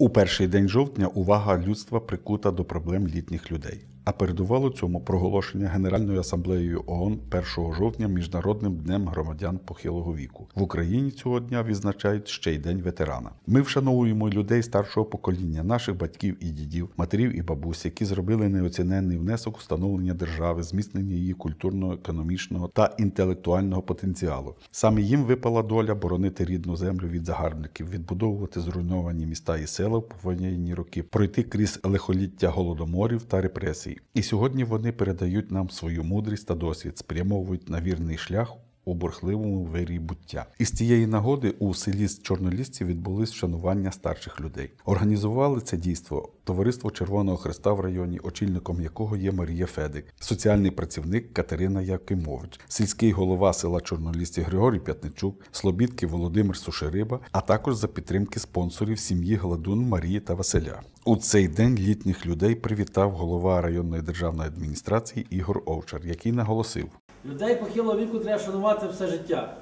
У перший день жовтня увага людства прикута до проблем літніх людей. А передувало цьому проголошення Генеральною асамблеєю ООН 1 жовтня Міжнародним днем громадян похилого віку. В Україні цього дня відзначають ще й День ветерана. Ми вшановуємо людей старшого покоління, наших батьків і дідів, матерів і бабусь, які зробили неоціненний внесок у становлення держави, зміцнення її культурного, економічного та інтелектуального потенціалу. Саме їм випала доля боронити рідну землю від загарбників, відбудовувати зруйновані міста і села в повоєнні роки, пройти крізь лихоліття голодоморів та репресій. І сьогодні вони передають нам свою мудрість та досвід, спрямовують на вірний шлях. У бурхливому вирі буття. Із цієї нагоди у селі з Чорнолісці відбулись вшанування старших людей. Організували це дійство Товариство Червоного Христа в районі, очільником якого є Марія Федик, соціальний працівник Катерина Якимович, сільський голова села Чорнолісці Григорій П'ятничук, Слобідки Володимир Сушериба, а також за підтримки спонсорів сім'ї Гладун Марії та Василя. У цей день літніх людей привітав голова районної державної адміністрації Ігор Овчар, який наголосив. Людей похилого віку треба шанувати все життя,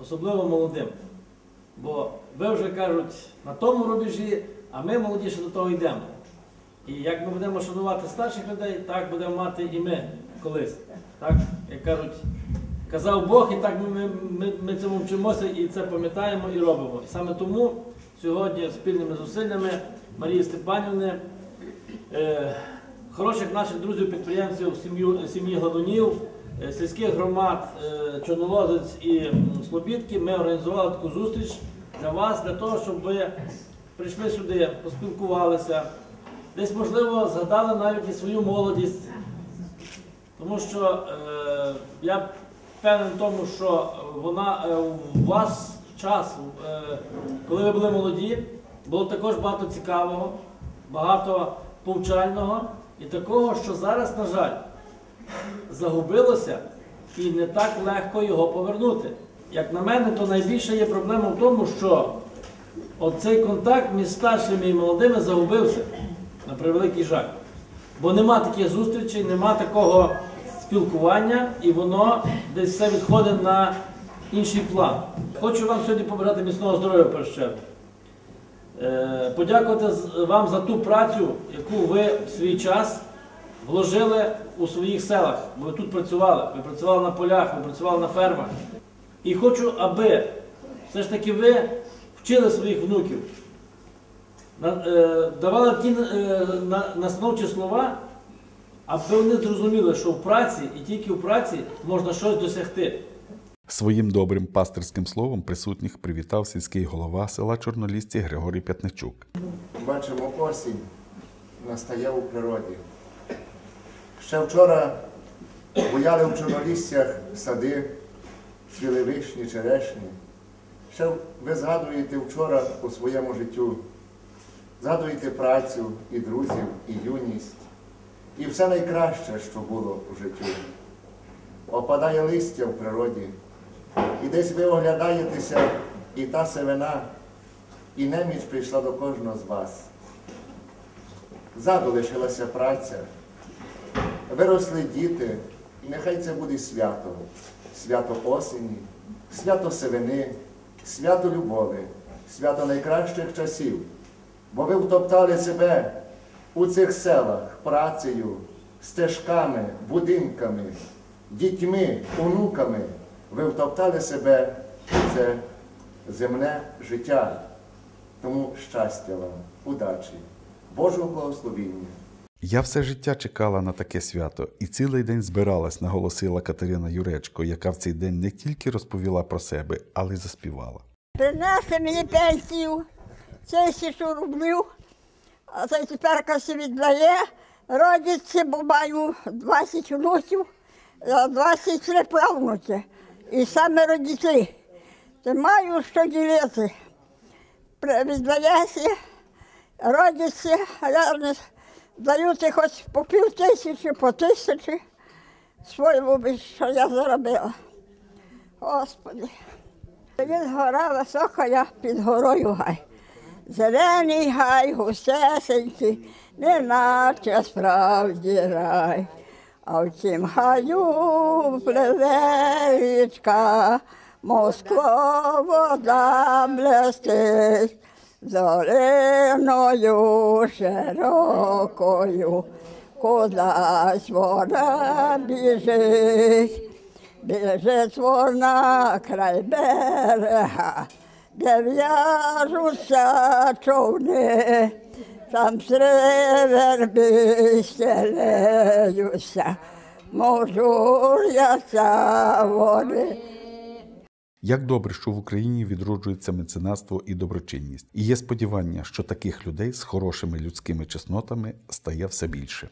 особливо молодим. Бо ви вже кажуть на тому рубежі, а ми молодіше до того йдемо. І як ми будемо шанувати старших людей, так будемо мати і ми колись. Так, як кажуть, казав Бог, і так ми, ми, ми, ми цьому вчимося і це пам'ятаємо і робимо. І саме тому сьогодні спільними зусиллями Марії Степанівни, е, хороших наших друзів-підприємців, сім'ї Гладунів, е, сільських громад е, Чорнолозець і Слобідки, ми організували таку зустріч для вас, для того, щоб ви прийшли сюди, поспілкувалися, десь, можливо, згадали навіть і свою молодість. Тому що е, я впевнений в тому, що вона е, у вас час, е, коли ви були молоді, було також багато цікавого, багато повчального і такого, що зараз, на жаль, загубилося і не так легко його повернути. Як на мене, то найбільше є проблема в тому, що оцей контакт між старшими і молодими загубився, на превеликий жаль. Бо нема таких зустрічей, нема такого спілкування, і воно десь все відходить на інший план. Хочу вам сьогодні побажати міцного здоров'я в першу чергу. Е, Подякувати вам за ту працю, яку ви в свій час вложили у своїх селах. Бо ви тут працювали, ви працювали на полях, ви працювали на фермах. І хочу, аби все ж таки ви вчили своїх внуків, е, давали ті е, настановчі слова, аби вони зрозуміли, що в праці і тільки в праці можна щось досягти. Своїм добрим пастирським словом присутніх привітав сільський голова села Чорнолісці Григорій П'ятничук. Бачимо осінь настає у природі. Ще вчора буяли в чорноліссях сади, цвіли вишні, черешні. Ще ви згадуєте вчора у своєму життю, згадуєте працю і друзів, і юність, і все найкраще, що було у житті. Опадає листя в природі, і десь ви оглядаєтеся, і та севина, і неміч прийшла до кожного з вас. Ззаду лишилася праця, виросли діти, і нехай це буде свято, свято осені, свято сивини, свято любові, свято найкращих часів. Бо ви втоптали себе у цих селах працею, стежками, будинками, дітьми, онуками. Ви втоптали себе у це земне життя. Тому щастя вам, удачі, Божого благословіння. Я все життя чекала на таке свято і цілий день збиралась, наголосила Катерина Юречко, яка в цей день не тільки розповіла про себе, але й заспівала. Принесли мені пенсію, тисячу рублів, а це тепер каже віддає. Родиться, бо маю 20 внуків, а 23 правнуки. І саме дітей. Та маю що ділити. Віддається, родиться, я не даю ти хоч по пів тисячі, по тисячі своєму, що я заробила. Господи. Він гора висока, я під горою гай. Зелений гай, густесенький, не наче справді рай. А в тім гаю пливе річка, Москва вода блестить, Zorenoju širokoju, kuda svora bižeš, biže svor na kraj bereha, gdje vjažu sa čovne, tam srever bisteleju sa, možu ja sa vode. Як добре, що в Україні відроджується меценатство і доброчинність, і є сподівання, що таких людей з хорошими людськими чеснотами стає все більше.